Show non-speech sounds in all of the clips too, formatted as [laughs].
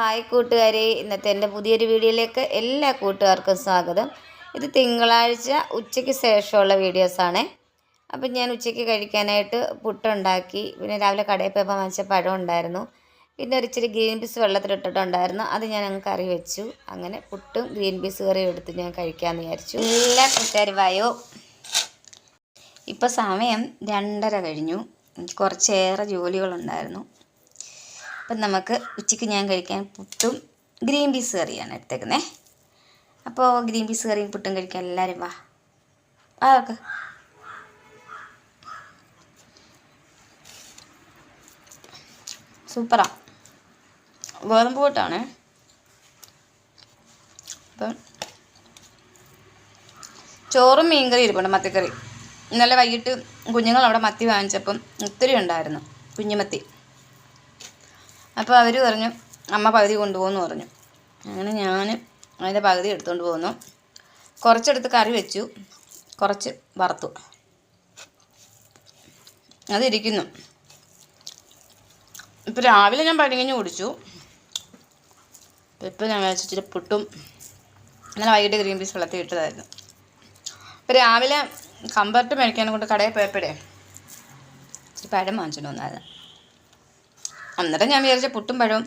Hi കൂട്ടുകാരെ ഇന്നത്തെ എന്റെ പുതിയൊരു വീഡിയോയിലേക്ക് എല്ലാ കൂട്ടുകാർക്കും സ്വാഗതം. ഇത് തിങ്കളാഴ്ച ഉച്ചയ്ക്ക് ശേഷമുള്ള വീഡിയോസാണ്. അപ്പം ഞാൻ ഉച്ചയ്ക്ക് കഴിക്കാനായിട്ട് പുട്ടുണ്ടാക്കി പിന്നെ രാവിലെ കടയിൽ പോയപ്പോൾ വാങ്ങിച്ച പഴം ഉണ്ടായിരുന്നു. പിന്നെ ഒരിച്ചിരി ഗ്രീൻ പീസ് വെള്ളത്തിലിട്ടിട്ടുണ്ടായിരുന്നു അത് ഞാൻ അങ്ങ് കറി വെച്ചു. അങ്ങനെ പുട്ടും ഗ്രീൻ പീസ് കറിയും എടുത്ത് ഞാൻ കഴിക്കാമെന്ന് വിചാരിച്ചു. എല്ലാ കൂട്ടുകാരും വായോ? ഇപ്പോൾ സമയം രണ്ടര കഴിഞ്ഞു. കുറച്ചേറെ ജോലികളുണ്ടായിരുന്നു. അപ്പം നമുക്ക് ഉച്ചയ്ക്ക് ഞാൻ കഴിക്കാൻ പുട്ടും ഗ്രീൻ പീസ് കറിയാണ് എടുത്തേക്കുന്നത് അപ്പോൾ ഗ്രീൻ പീസ് കറിയും പുട്ടും കഴിക്കാൻ എല്ലാവരും വാ. ആർക്ക് സൂപ്പറാ. ഗോതമ്പ് പൊട്ടാണ്. അപ്പം ചോറും മീൻകറി ഇരിപ്പുണ്ട് മത്തിക്കറി. ഇന്നലെ വൈകിട്ട് കുഞ്ഞുങ്ങൾ അവിടെ മത്തി വാങ്ങിച്ചപ്പം ഒത്തിരി ഉണ്ടായിരുന്നു കുഞ്ഞുമത്തി. അപ്പോൾ അവർ പറഞ്ഞു അമ്മ പകുതി കൊണ്ടുപോകുമെന്ന് പറഞ്ഞു. അങ്ങനെ ഞാൻ അതിന്റെ പകുതി എടുത്തുകൊണ്ട് പോന്നു. കുറച്ചെടുത്ത് കറി വെച്ചു കുറച്ച് വറുത്തു. അതിരിക്കുന്നു ഇപ്പം രാവിലെ ഞാൻ പടികഞ്ഞ് കുടിച്ചു. ഇപ്പം ഞാൻ വെച്ചിട്ട് പുട്ടും ഇന്നലെ വൈകിട്ട് ഗ്രീൻ പീസ് വെള്ളത്തിൽ ഇട്ടതായിരുന്നു. ഇപ്പം രാവിലെ കമ്പർട്ട് മേടിക്കാനെ കൊണ്ട് കടയിൽ പോയപ്പോഴേ ഇച്ചിരി പഴം വാങ്ങിച്ചിട്ട് വന്നായിരുന്നു. അന്നേരം ഞാൻ വിചാരിച്ച പുട്ടും പഴവും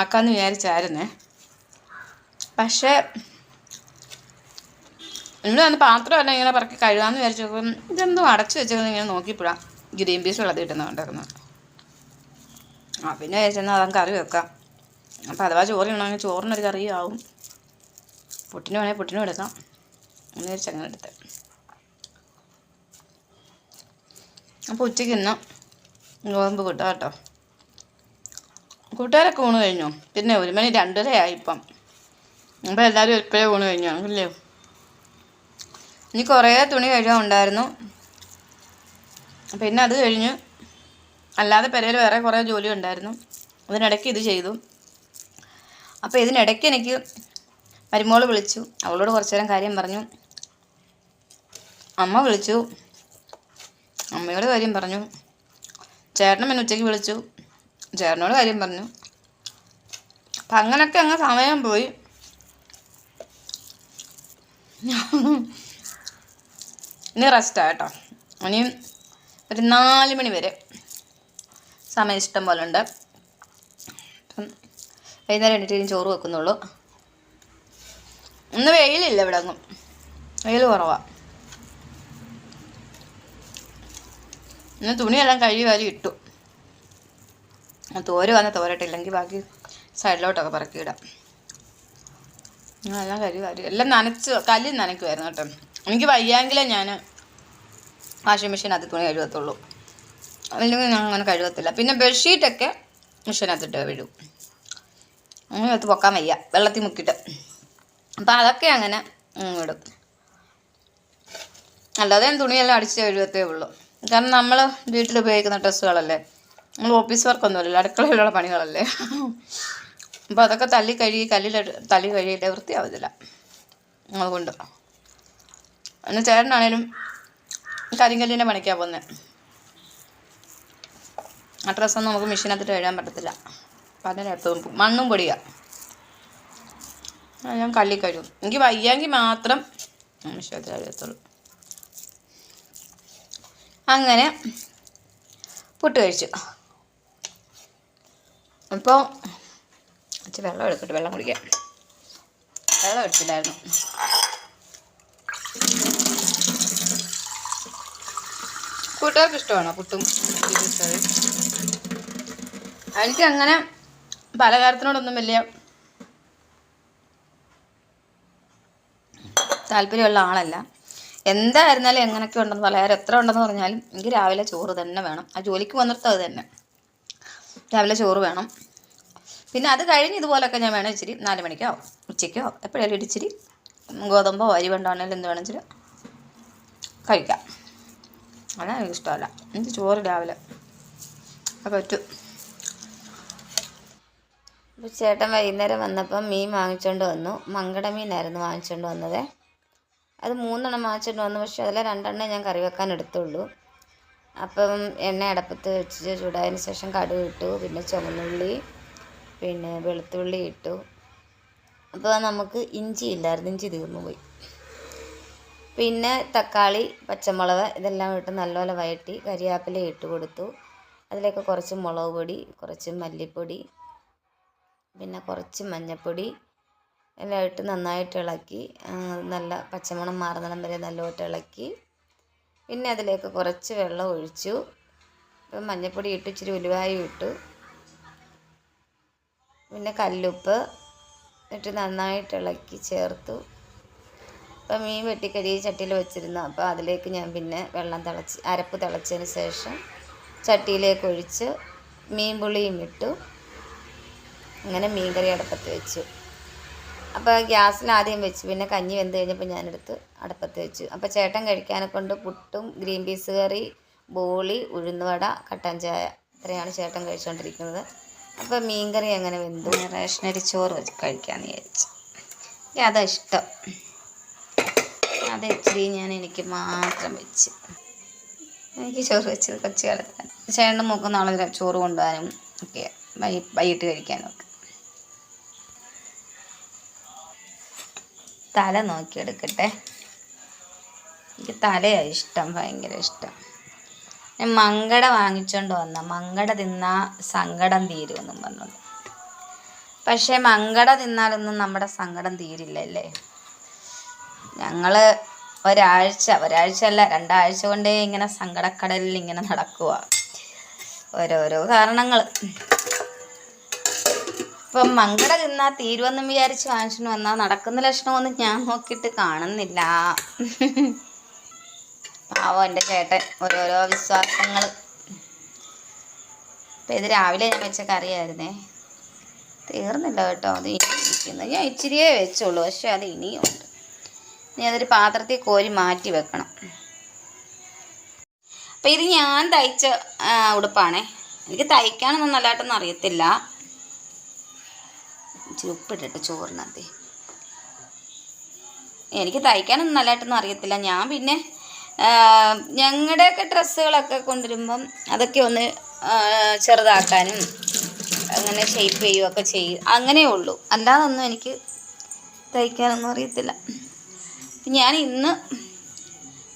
ആക്കാമെന്ന് വിചാരിച്ചായിരുന്നേ. പക്ഷേ ഇവിടെ വന്ന് പാത്രമല്ല ഇങ്ങനെ പറക്കി കഴുകാമെന്ന് വിചാരിച്ചു. നോക്കും ഇതെന്തോ അടച്ചു വെച്ചതെന്ന് ഇങ്ങനെ നോക്കിപ്പോഴാം ഗ്രീൻ പീസ് വെള്ളത്തിൽ ഇട്ടുന്ന ആ പിന്നെ വിചാരിച്ചെന്നാൽ അതങ്ങ് കറി വെക്കാം. അപ്പോൾ അഥവാ ചോറ് വേണമെങ്കിൽ ചോറിനൊരു കറി ആവും പുട്ടിന് വേണമെങ്കിൽ പുട്ടിനും എടുക്കാം. എന്ന് വിചാരിച്ച് അങ്ങനെ എടുത്ത്. അപ്പോൾ ഉച്ചയ്ക്ക് ഇന്ന് ഗോതമ്പ് കിട്ടാം കേട്ടോ കൂട്ടുകാരൊക്കെ ഊണ് കഴിഞ്ഞു? പിന്നെ ഒരു മണി രണ്ടരയായി ഇപ്പം. അപ്പോൾ എല്ലാവരും ഇപ്പോഴേ ഊണ് കഴിഞ്ഞു? അല്ലേ? ഇനി കുറേ തുണി കഴുകാൻ ഉണ്ടായിരുന്നു. പിന്നെ അത് കഴിഞ്ഞ് അല്ലാതെ പെരയിൽ വേറെ കുറേ ജോലി ഉണ്ടായിരുന്നു. അതിനിടയ്ക്ക് ഇത് ചെയ്തു. അപ്പോൾ ഇതിനിടയ്ക്ക് എനിക്ക് മരുമോൾ വിളിച്ചു. അവളോട് കുറച്ചു നേരം കാര്യം പറഞ്ഞു. അമ്മ വിളിച്ചു. അമ്മയോട് കാര്യം പറഞ്ഞു. ചേട്ടനും എന്നെ ഉച്ചയ്ക്ക് വിളിച്ചു. ചേട്ടനോട് കാര്യം പറഞ്ഞു. അപ്പം അങ്ങനൊക്കെ അങ്ങ് സമയം പോയി. ഇനി റെസ്റ്റാണ് കേട്ടോ. ഇനി ഒരു നാല് മണി വരെ സമയം ഇഷ്ടം പോലെ ഉണ്ട്. അപ്പം വൈകുന്നേരം എണീറ്റ് ചോറ് വെക്കുന്നുള്ളൂ. ഇന്ന് വെയിലില്ല ഇവിടെ അങ്ങും. വെയിൽ കുറവാണ് ഇന്ന് തുണിയെല്ലാം കഴുകി വാരി ഇട്ടു. തോര് വന്ന് തോരട്ടില്ലെങ്കിൽ ബാക്കി സൈഡിലോട്ടൊക്കെ പറക്കിയിടാം. എല്ലാം കരി കരി. എല്ലാം നനച്ച് കല്ലിൽ നനയ്ക്കുമായിരുന്നു കേട്ടോ. എനിക്ക് വയ്യാങ്കിലേ ഞാൻ വാഷിംഗ് മെഷീനകത്ത് തുണി കഴുകത്തുള്ളൂ. അല്ലെങ്കിൽ ഞാൻ അങ്ങനെ കഴുകത്തില്ല. പിന്നെ ബെഡ്ഷീറ്റൊക്കെ മെഷീനകത്തിട്ട് കഴുകും. അങ്ങനെ അത് പൊക്കാൻ വയ്യ. വെള്ളത്തിൽ മുക്കിയിട്ട്. അപ്പം അതൊക്കെ അങ്ങനെ ഇടും. അല്ലാതെ തുണിയെല്ലാം അടിച്ച് കഴുകത്തേ ഉള്ളൂ. കാരണം നമ്മൾ വീട്ടിൽ ഉപയോഗിക്കുന്ന ഡ്രസ്സുകളല്ലേ? നമ്മൾ ഓഫീസ് വർക്കൊന്നുമല്ലല്ലോ അടുക്കളയിലുള്ള പണികളല്ലേ? അപ്പോൾ അതൊക്കെ തല്ലി കഴുകി കല്ലിൽ തല്ലി കഴുകിയിട്ട് വൃത്തിയാവത്തില്ല. അതുകൊണ്ട് അന്ന് ചേട്ടനാണേലും കരിങ്കല്ലിന്റെ പണിക്കാണ് പോകുന്നത് ആ ഡ്രസ്സൊന്നും നമുക്ക് മെഷീനകത്തിട്ട് കഴുകാൻ പറ്റത്തില്ല. പലയിടത്തും മണ്ണും പൊടിയാണ് ഞാൻ കല്ലി കഴുകും. എനിക്ക് വയ്യാങ്കിൽ മാത്രം മെഷീനത്തിൽ കഴുകത്തുള്ളൂ. അങ്ങനെ പുട്ട് കഴിച്ചു. അപ്പോൾ ഇച്ചിരി വെള്ളം എടുക്കട്ടെ വെള്ളം കുടിക്കാം. വെള്ളം എടുത്തില്ലായിരുന്നു. കൂട്ടുകാർക്ക് ഇഷ്ടമാണോ പുട്ടും എനിക്ക് അങ്ങനെ പലഹാരത്തിനോടൊന്നും വലിയ താല്പര്യമുള്ള ആളല്ല. എന്തായിരുന്നാലും എങ്ങനെയൊക്കെ ഉണ്ടെന്ന് പലഹാരം എത്ര ഉണ്ടെന്ന് പറഞ്ഞാലും എനിക്ക് രാവിലെ ചോറ് തന്നെ വേണം. ആ ജോലിക്ക് വന്നിട്ട് അത് തന്നെ. രാവിലെ ചോറ് വേണം. പിന്നെ അത് കഴിഞ്ഞ് ഇതുപോലൊക്കെ ഞാൻ വേണം ഇച്ചിരി നാല് മണിക്കോ ഉച്ചയ്ക്കോ എപ്പോഴേലും ഇച്ചിരി ഗോതമ്പോ അരി വേണ്ടാണെങ്കിലും എന്ത് വേണമെങ്കിൽ കഴിക്കാം. അതാണ് എനിക്ക് ഇഷ്ടമല്ല. എനിക്ക് ചോറ് രാവിലെ. അത് പറ്റും. ചേട്ടൻ വൈകുന്നേരം വന്നപ്പം മീൻ വാങ്ങിച്ചുകൊണ്ട് വന്നു. മങ്കട മീനായിരുന്നു വാങ്ങിച്ചുകൊണ്ട് വന്നത്. അത് മൂന്നെണ്ണം വാങ്ങിച്ചുകൊണ്ട് വന്നു. പക്ഷേ അതിൽ രണ്ടെണ്ണം ഞാൻ കറി വെക്കാൻ എടുത്തുള്ളൂ. അപ്പം എണ്ണ അടപ്പത്ത് വെച്ച് ചൂടായതിന് ശേഷം കടുക് ഇട്ടു പിന്നെ ചുവന്നുള്ളി പിന്നെ വെളുത്തുള്ളി ഇട്ടു. അപ്പോൾ നമുക്ക് ഇഞ്ചി ഇല്ലായിരുന്നു ഇഞ്ചി തീർന്നു പോയി. പിന്നെ തക്കാളി പച്ചമുളക് ഇതെല്ലാം ഇട്ട് നല്ലപോലെ വഴറ്റി കരിയാപ്പില ഇട്ട് കൊടുത്തു. അതിലേക്ക് കുറച്ച് മുളക് പൊടി കുറച്ച് മല്ലിപ്പൊടി പിന്നെ കുറച്ച് മഞ്ഞൾപ്പൊടി എല്ലാം ഇട്ട് നന്നായിട്ട് ഇളക്കി നല്ല പച്ചമണം മാറുന്നിടം വരെ നല്ലതായിട്ട് ഇളക്കി. പിന്നെ അതിലേക്ക് കുറച്ച് വെള്ളം ഒഴിച്ചു. ഇപ്പം മഞ്ഞൾപ്പൊടി ഇട്ട് ഇച്ചിരി ഉലുവായും ഇട്ടു. പിന്നെ കല്ലുപ്പ് ഇട്ട് നന്നായിട്ട് ഇളക്കി ചേർത്തു. അപ്പം മീൻ വെട്ടിക്കരി ചട്ടിയിൽ വെച്ചിരുന്നു. അപ്പോൾ അതിലേക്ക് ഞാൻ പിന്നെ വെള്ളം തിളച്ച് അരപ്പ് തിളച്ചതിന് ശേഷം ചട്ടിയിലേക്ക് ഒഴിച്ച് മീൻ പുളിയും ഇട്ടു. അങ്ങനെ മീൻ കറി അടുപ്പത്ത് വെച്ചു. അപ്പോൾ ഗ്യാസിൽ ആദ്യം വെച്ച്. പിന്നെ കഞ്ഞി വെന്ത് കഴിഞ്ഞപ്പോൾ ഞാനെടുത്ത് അടുപ്പത്ത് വെച്ചു. അപ്പോൾ ചേട്ടൻ കഴിക്കാനെ കൊണ്ട് പുട്ടും ഗ്രീൻ പീസ് കറി ബോളി ഉഴുന്നുവട കട്ടൻ ചായ ഇത്രയാണ് ചേട്ടൻ കഴിച്ചുകൊണ്ടിരിക്കുന്നത് അപ്പോൾ മീൻകറി അങ്ങനെ വെന്തു. റേഷനരി ചോറ് കഴിക്കാമെന്ന് വിചാരിച്ചു. എനിക്ക് അതാ ഇഷ്ടം. അത് ഇച്ചിരി ഞാൻ എനിക്ക് മാത്രം വെച്ച്. എനിക്ക് ചോറ് വെച്ചത് കൊച്ചു കാലത്താണ് ചേട്ടന്റെ മൂക്ക് നാളെ ചോറ് കൊണ്ടുപോകാനും ഒക്കെ വൈകിട്ട് കഴിക്കാനും ഒക്കെ. തല നോക്കിയെടുക്കട്ടെ. എനിക്ക് തലയാണ് ഇഷ്ടം ഭയങ്കര ഇഷ്ടം. ഞാൻ മങ്കട വാങ്ങിച്ചോണ്ട് വന്ന. മങ്കട തിന്നാ സങ്കടം തീരുമെന്നും പറഞ്ഞു പക്ഷേ മങ്കട തിന്നാലൊന്നും നമ്മുടെ സങ്കടം തീരില്ലല്ലേ ഞങ്ങൾ ഒരാഴ്ച ഒരാഴ്ച അല്ല രണ്ടാഴ്ച കൊണ്ടേ ഇങ്ങനെ സങ്കടക്കടലിൽ ഇങ്ങനെ നടക്കുക ഓരോരോ കാരണങ്ങൾ ഇപ്പം മങ്കട തിന്നാ തീരുവെന്നും വിചാരിച്ച് വാങ്ങിച്ചു വന്നാൽ നടക്കുന്ന ലക്ഷണമൊന്നും ഞാൻ നോക്കിയിട്ട് കാണുന്നില്ല. പാവം എന്റെ ചേട്ടൻ ഓരോരോ വിശ്വാസങ്ങൾ അപ്പം ഇത് രാവിലെ ഞാൻ വെച്ച കറിയായിരുന്നേ. തീർന്നില്ല കേട്ടോ അത് ഇനി ഞാൻ ഇച്ചിരിയെ വെച്ചുള്ളൂ പക്ഷെ അത് ഇനിയും ഉണ്ട്. ഇനി അതൊരു പാത്രത്തിൽ കോരി മാറ്റി വെക്കണം. അപ്പം ഇത് ഞാൻ തയ്ച്ച ഉടുപ്പാണേ. എനിക്ക് തയ്ക്കാനൊന്നും നല്ലതായിട്ടൊന്നും അറിയത്തില്ല. ഇച്ചിരി ഉപ്പിട്ടിട്ട് ചോറിനകത്ത് എനിക്ക് തയ്ക്കാനൊന്നും നല്ലതായിട്ടൊന്നും അറിയത്തില്ല. ഞാൻ പിന്നെ ഞങ്ങളുടെയൊക്കെ ഡ്രസ്സുകളൊക്കെ കൊണ്ടുവരുമ്പം അതൊക്കെ ഒന്ന് ചെറുതാക്കാനും അങ്ങനെ ഷേപ്പ് ചെയ്യുകയൊക്കെ ചെയ്യും. അങ്ങനെയേ ഉള്ളൂ. അല്ലാതൊന്നും എനിക്ക് തയ്ക്കാനൊന്നും അറിയത്തില്ല. ഞാൻ ഇന്ന്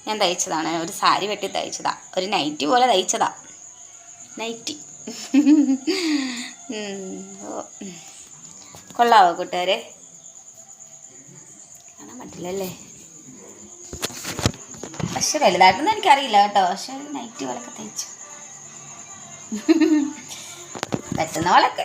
ഞാൻ തയ്ച്ചതാണ്. ഒരു സാരി വെട്ടി തയ്ച്ചതാ. ഒരു നൈറ്റി പോലെ തയ്ച്ചതാ. നൈറ്റി [laughs] ഓ. കൊള്ളാവോ കൂട്ടുകാരെ? കാണാൻ പറ്റില്ലല്ലേ? പക്ഷെ വലുതായിട്ടൊന്നും എനിക്കറിയില്ല കേട്ടോ. പക്ഷെ നൈറ്റ് പോലൊക്കെ തയ്ച്ചു. [laughs] പറ്റുന്ന പോലൊക്കെ.